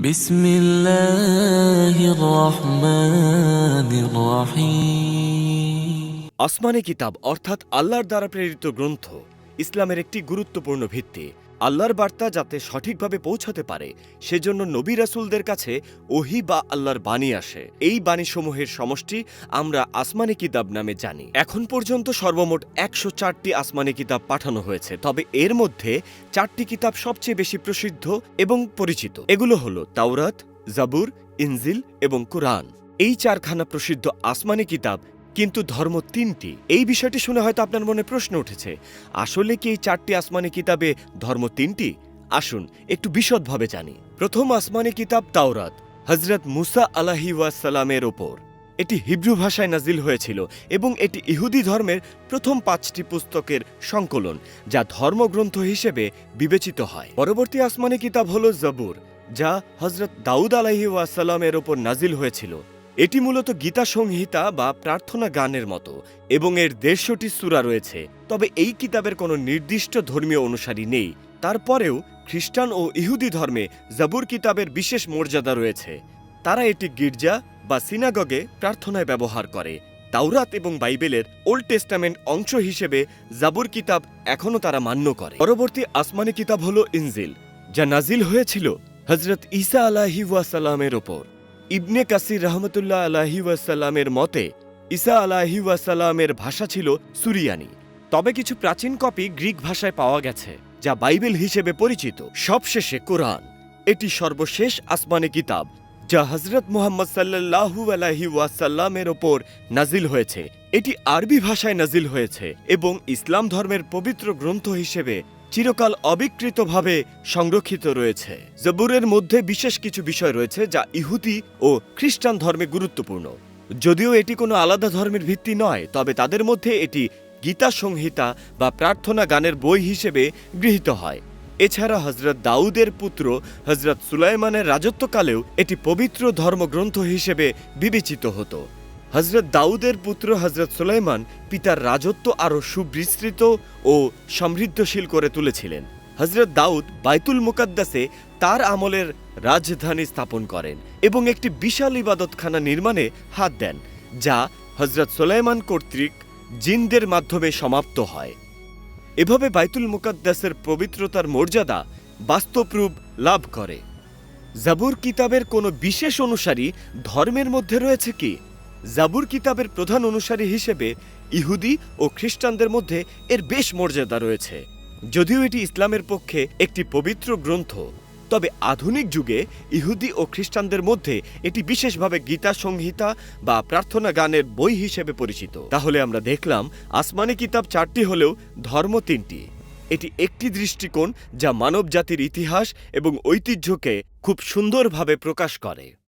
بسم الله الرحمن الرحيم আসমানে কিতাব অর্থাৎ আল্লাহর দ্বারা প্রেরিত গ্রন্থ ইসলামের একটি গুরুত্বপূর্ণ ভিত্তি আল্লাহর বার্তা যাতে সঠিকভাবে পৌঁছাতে পারে, সেজন্য নবী রাসূলদের কাছে ওহি বা আল্লাহর বাণী আসে। এই বাণীসমূহের সমষ্টি আমরা আসমানি কিতাব নামে জানি। এখন পর্যন্ত সর্বমোট একশো চারটি আসমানি কিতাব পাঠানো হয়েছে, তবে এর মধ্যে চারটি কিতাব সবচেয়ে বেশি প্রসিদ্ধ এবং পরিচিত। এগুলো হলো তাওরাত, জাবুর, ইনজিল এবং কুরআন। এই চারখানা প্রসিদ্ধ আসমানি কিতাব কিন্তু ধর্ম তিনটি। এই বিষয়টি শুনে হয়তো আপনার মনে প্রশ্ন উঠেছে, আসলে কি এই চারটি আসমানি কিতাবে ধর্ম তিনটি? আসুন, একটু বিশদভাবে জানি। প্রথম আসমানি কিতাব তাওরাত হজরত মুসা আলাহি ওয়াসালামের ওপর। এটি হিব্রু ভাষায় নাজিল হয়েছিল এবং এটি ইহুদি ধর্মের প্রথম পাঁচটি পুস্তকের সংকলন, যা ধর্মগ্রন্থ হিসেবে বিবেচিত হয়। পরবর্তী আসমানি কিতাব হল জবুর, যা হজরত দাউদ আলাহি ওয়াসালামের ওপর নাজিল হয়েছিল। এটি মূলত গীতা সংহিতা বা প্রার্থনা গানের মতো, এবং এর দেড়শোটি সুরা রয়েছে। তবে এই কিতাবের কোনো নির্দিষ্ট ধর্মীয় অনুসারী নেই। তারপরেও খ্রিস্টান ও ইহুদি ধর্মে জাবুর কিতাবের বিশেষ মর্যাদা রয়েছে। তারা এটি গির্জা বা সিনাগগে প্রার্থনায় ব্যবহার করে। তাওরাত এবং বাইবেলের ওল্ড টেস্টামেন্ট অংশ হিসেবে জাবুর কিতাব এখনও তারা মান্য করে। পরবর্তী আসমানি কিতাব হল ইনজিল, যা নাজিল হয়েছিল হজরত ঈসা আলাহি ওয়াসালামের ওপর। ইবনে কাসির রহমতুল্লাহ আলাহি ওয়াসাল্লামের মতে, ঈসা আলাহি ওয়াসাল্লামের ভাষা ছিল সুরিয়ানি। তবে কিছু প্রাচীন কপি গ্রিক ভাষায় পাওয়া গেছে, যা বাইবেল হিসেবে পরিচিত। সবশেষে কোরআন, এটি সর্বশেষ আসমানি কিতাব, যা হজরত মোহাম্মদ সাল্লাল্লাহু আলাহি ওয়াসাল্লামের ওপর নাজিল হয়েছে। এটি আরবি ভাষায় নাজিল হয়েছে এবং ইসলাম ধর্মের পবিত্র গ্রন্থ হিসেবে চিরকাল অবিকৃতভাবে সংরক্ষিত রয়েছে। জবুরের মধ্যে বিশেষ কিছু বিষয় রয়েছে যা ইহুদি ও খ্রিস্টান ধর্মে গুরুত্বপূর্ণ। যদিও এটি কোনো আলাদা ধর্মের ভিত্তি নয়, তবে তাদের মধ্যে এটি গীতা সংহিতা বা প্রার্থনা গানের বই হিসেবে গৃহীত হয়। এছাড়া হজরত দাউদের পুত্র হজরত সুলাইমানের রাজত্বকালেও এটি পবিত্র ধর্মগ্রন্থ হিসেবে বিবেচিত হতো। হজরত দাউদের পুত্র হজরত সুলাইমান পিতার রাজত্ব আরও সুবিস্তৃত ও সমৃদ্ধশীল করে তুলেছিলেন। হজরত দাউদ বাইতুল মুকাদ্দাসে তার আমলের রাজধানী স্থাপন করেন এবং একটি বিশাল ইবাদতখানা নির্মাণে হাত দেন, যা হজরত সুলাইমান কর্তৃক জিনদের মাধ্যমে সমাপ্ত হয়। এভাবে বাইতুল মুকাদ্দাসের পবিত্রতার মর্যাদা বাস্তবরূপ লাভ করে। জাবুর কিতাবের কোনো বিশেষ অনুসারী ধর্মের মধ্যে রয়েছে কি? জাবুর কিতাবের প্রধান অনুসারী হিসেবে ইহুদি ও খ্রিস্টানদের মধ্যে এর বেশ মর্যাদা রয়েছে। যদিও এটি ইসলামের পক্ষে একটি পবিত্র গ্রন্থ, তবে আধুনিক যুগে ইহুদি ও খ্রিস্টানদের মধ্যে এটি বিশেষভাবে গীতা সংহিতা বা প্রার্থনা গানের বই হিসেবে পরিচিত। তাহলে আমরা দেখলাম, আসমানি কিতাব চারটি হলেও ধর্ম তিনটি। এটি একটি দৃষ্টিকোণ যা মানব জাতির ইতিহাস এবং ঐতিহ্যকে খুব সুন্দরভাবে প্রকাশ করে।